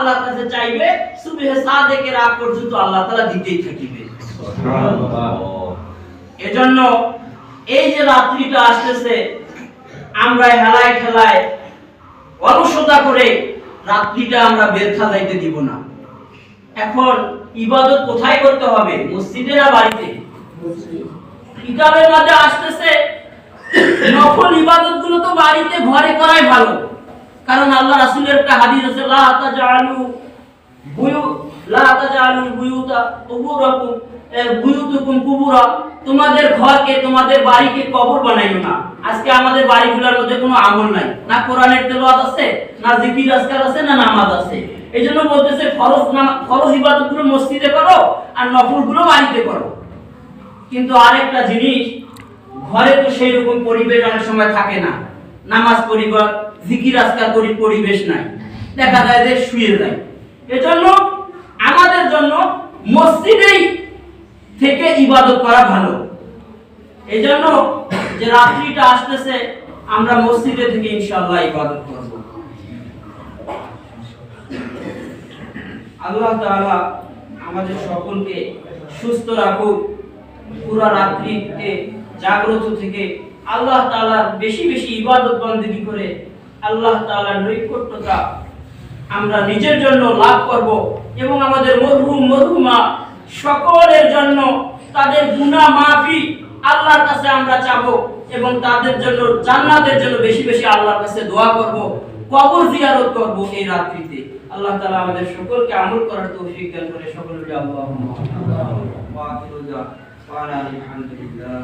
আল্লাহর কাছে চাইবে সুবহে সাদেকের আগ পর্যন্ত আল্লাহ তাআলা দিতেই থাকিবে। এজন্য এই যে রাত্রিটা আসতেছে আমরা হেলায় খেলায় অলসতা করে রাত্রিটা আমরা ব্যর্থা যাইতে দিব না। এখন ইবাদত কোথায় করতে হবে? মসজিদে না বাড়িতে? কিতাবের মধ্যে আসতেছে নফল ইবাদতগুলো তো বাড়িতে ঘরে করাই ভালো। কারণ আল্লাহ রাসূলের একটা হাদিস আছে, লা তাজালু বুয়ু লা তাজালু বুয়ুতা কুবুরাকুম বুয়ুতুকুম কুবুরা। তোমাদের ঘরকে, তোমাদের বাড়িকে কবর বানাইও না। আজকে আমাদের বাড়িগুলোর মধ্যে কোনো আমল নাই। না কোরআনের তেলাওয়াত আছে, না জিকির আজকার আছে, না নামাজ আছে। এই জন্য বলতেছে, ফরজ নামা, ফরজ ইবাদতগুলো মসজিদে করো আর নফলগুলো বাড়িতে করো। কিন্তু আরেকটা জিনিস, ঘরে তো সেই রকম পরিবেশ অনেক সময় থাকে না। নামাজ পরিবার জিকির আজকার করি, পরিবেশ নাই। দেখা যায় যে শুয়ে যায়। এজন্য, আমাদের জন্য মসজিদেই থেকে ইবাদত করা ভালো। এজন্য যে রাত্রিটা আসতেছে, আমরা মসজিদে থেকে ইনশাআল্লাহ ইবাদত করব। আল্লাহ তাআলা আমাদের সকলকে সুস্থ রাখুক, পুরো রাত্রিতে জাগ্রত থেকে আল্লাহ তাআলার বেশি বেশি ইবাদত বন্দেগী করে আল্লাহ তাআলার নৈকট্যতা আমরা নিজের জন্য লাভ করব এবং আমাদের মরহুম মরহুমা সকলের জন্য তাদের গুনাহ মাফি আল্লাহর কাছে আমরা চাবো এবং তাদের জন্য জান্নাতের জন্য বেশি বেশি আল্লাহর কাছে দোয়া করব, কবর জিয়ারত করব এই রাত্রিতে। আল্লাহ তাআলা আমাদের সকলকে আমল করার তৌফিক দান করে সকলকে আল্লাহুম্মা ওয়া আলহামদুলিল্লাহ